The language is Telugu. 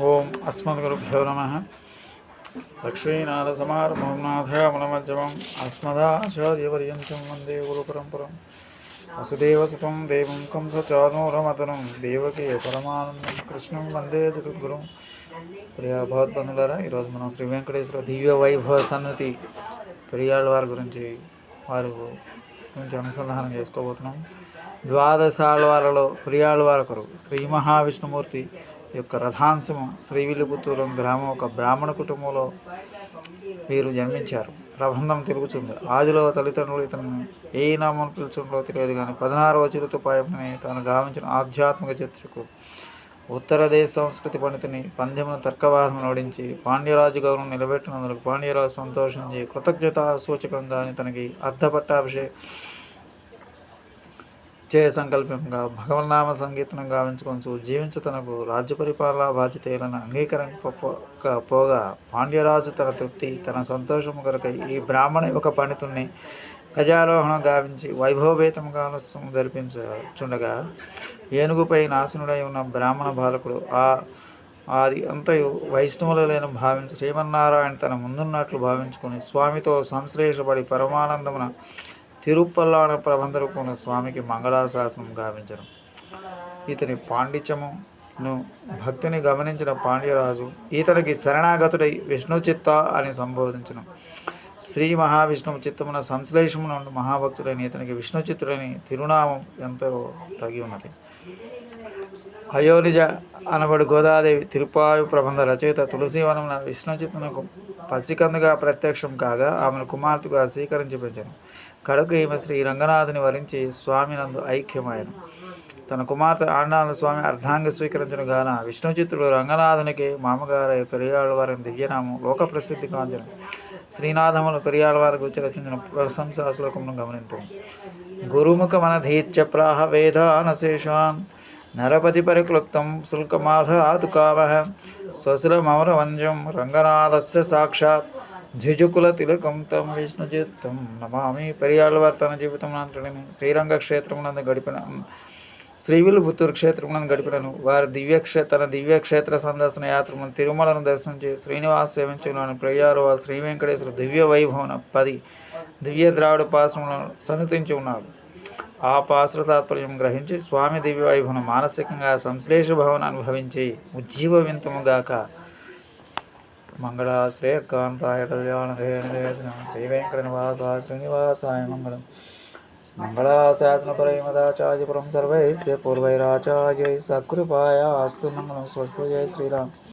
ఓం అస్మద్గురుభ్యో నమ. లక్ష్మీనాథసమారంభం నాథయామలమధ్యమం అస్మదాచార్యపర్యంతం వందే గురుపరంపరం. వసుదేవసుతం దేవం కంసచానూరమతనం. దేవకి పరమానందం కృష్ణం వందే జగద్గురుం. ప్రియా భగవద్బంధులారా ఈరోజు మనం శ్రీ వెంకటేశ్వర దివ్య వైభవ సన్నతి పెరియాళ్ళ వారి గురించి వారు గురించి అనుసంధానం చేసుకోబోతున్నాం. ద్వాదశాళ్వారలో ప్రియాళ్ళవారొకరు శ్రీ మహావిష్ణుమూర్తి యొక్క రథాంశము శ్రీవిల్లిపుత్తూరం గ్రామం ఒక బ్రాహ్మణ కుటుంబంలో వీరు జన్మించారు. ప్రబంధం తిరుగుతుంది ఆదిలో తల్లిదండ్రులు ఇతను ఏ నామం పిలుచుండో తెలియదు కానీ పదహారవ చిరుతపాయమని తాను గావించిన ఆధ్యాత్మిక చర్చకు ఉత్తర దేశ సంస్కృతి పండితుని పందెమును తర్కవాహనం ఓడించి పాండ్యరాజు గౌరవం నిలబెట్టినందుకు పాండ్యరాజు సంతోషించి కృతజ్ఞత సూచకంగా తనకి అర్ధపట్టాభిషే చే సంకల్పంగా భగవన్నామ సంగీతం గావించుకొంచు జీవించ తనకు రాజ్య పరిపాలన బాధ్యతలను అంగీకరింపక పోగా పాండ్యరాజు తన తృప్తి తన సంతోషము కొరకై ఈ బ్రాహ్మణ ఒక పండితుణ్ణి గజారోహణం గావించి వైభవభేతంగా జరిపించుండగా ఏనుగుపై నాశనుడై ఉన్న బ్రాహ్మణ బాలకుడు ఆ అది అంతయు వైష్ణవులైన భావించి శ్రీమన్నారాయణ తన ముందున్నట్లు భావించుకొని స్వామితో సంశ్లేషపడి పరమానందమున తిరుపల్లాడ ప్రబంధరూపంలో స్వామికి మంగళాశాసనం గావించడం. ఇతని పాండిత్యమును భక్తిని గమనించిన పాండ్యరాజు ఇతనికి శరణాగతుడై విష్ణు చిత్త అని సంబోధించను. శ్రీ మహావిష్ణువు చిత్తమున సంశ్లేషమునందు నుండి మహాభక్తుడైన ఇతనికి విష్ణు చిత్తుడని తిరునామం ఎంతో తగి ఉన్నది. అయోనిజ అనబడి గోదాదేవి తిరుపాయు ప్రబంధ రచయిత తులసీవనమున విష్ణు చిత్తునకు పసికందుగా ప్రత్యక్షం కాగా ఆమెను కుమార్తెగా స్వీకరించి పెంచాను కడుకు ఈమె శ్రీ రంగనాథుని వరించి స్వామినందు ఐక్యమాయను. తన కుమార్తె ఆండాల స్వామి అర్ధాంగ స్వీకరించిన గాన విష్ణుచిత్రుడు రంగనాథునికి మామగారు పెరియాళ్ళవారి దివ్యనామం లోక ప్రసిద్ధి కాంచిన శ్రీనాథములు వారి గురించి రచించిన ప్రశంసా శ్లోకమును గమనించు గురుముఖమనధీత్య ప్రాహ వేదానశేషాన్ నరపతి పరిక్లుప్తం శుల్కమాధాతుకావహ స్వశిరమరవంజం రంగనాథస్య సాక్షాత్ ద్విజుకుల తిలకం తం విష్ణుజిత్తం నమామి. పెరియాళ్ళవారు తన జీవితం అంతటిని శ్రీరంగ క్షేత్రమునందు గడిపిన శ్రీవిల్లుపుత్తూరు క్షేత్రములను గడిపినను వారి దివ్యక్షే తన దివ్యక్షేత్ర సందర్శన యాత్రను తిరుమలను దర్శించి శ్రీనివాస సేవించులను ప్రియారు శ్రీ వెంకటేశ్వర దివ్య వైభవన పది దివ్య ద్రావిడ పాశ్రములను సన్నిధించి ఉన్నాడు ఆ పాశ్ర తాత్పర్యం గ్రహించి స్వామి దివ్య వైభవన మానసికంగా సంశ్లేష భవన అనుభవించి ఉజ్జీవ వింతముగాక మంగళాశ్రేయ కాంతాయ కళ్యాణ శ్రీ వెంకట నివాసాయ శ్రీనివాసాయ మంగళం. మంగళాశాసన పరమదాచార్యపురం సర్వైస్య పూర్వైరాచార్యై సకృపాయ అస్తు మంగళం స్వస్థ జయ శ్రీరామ్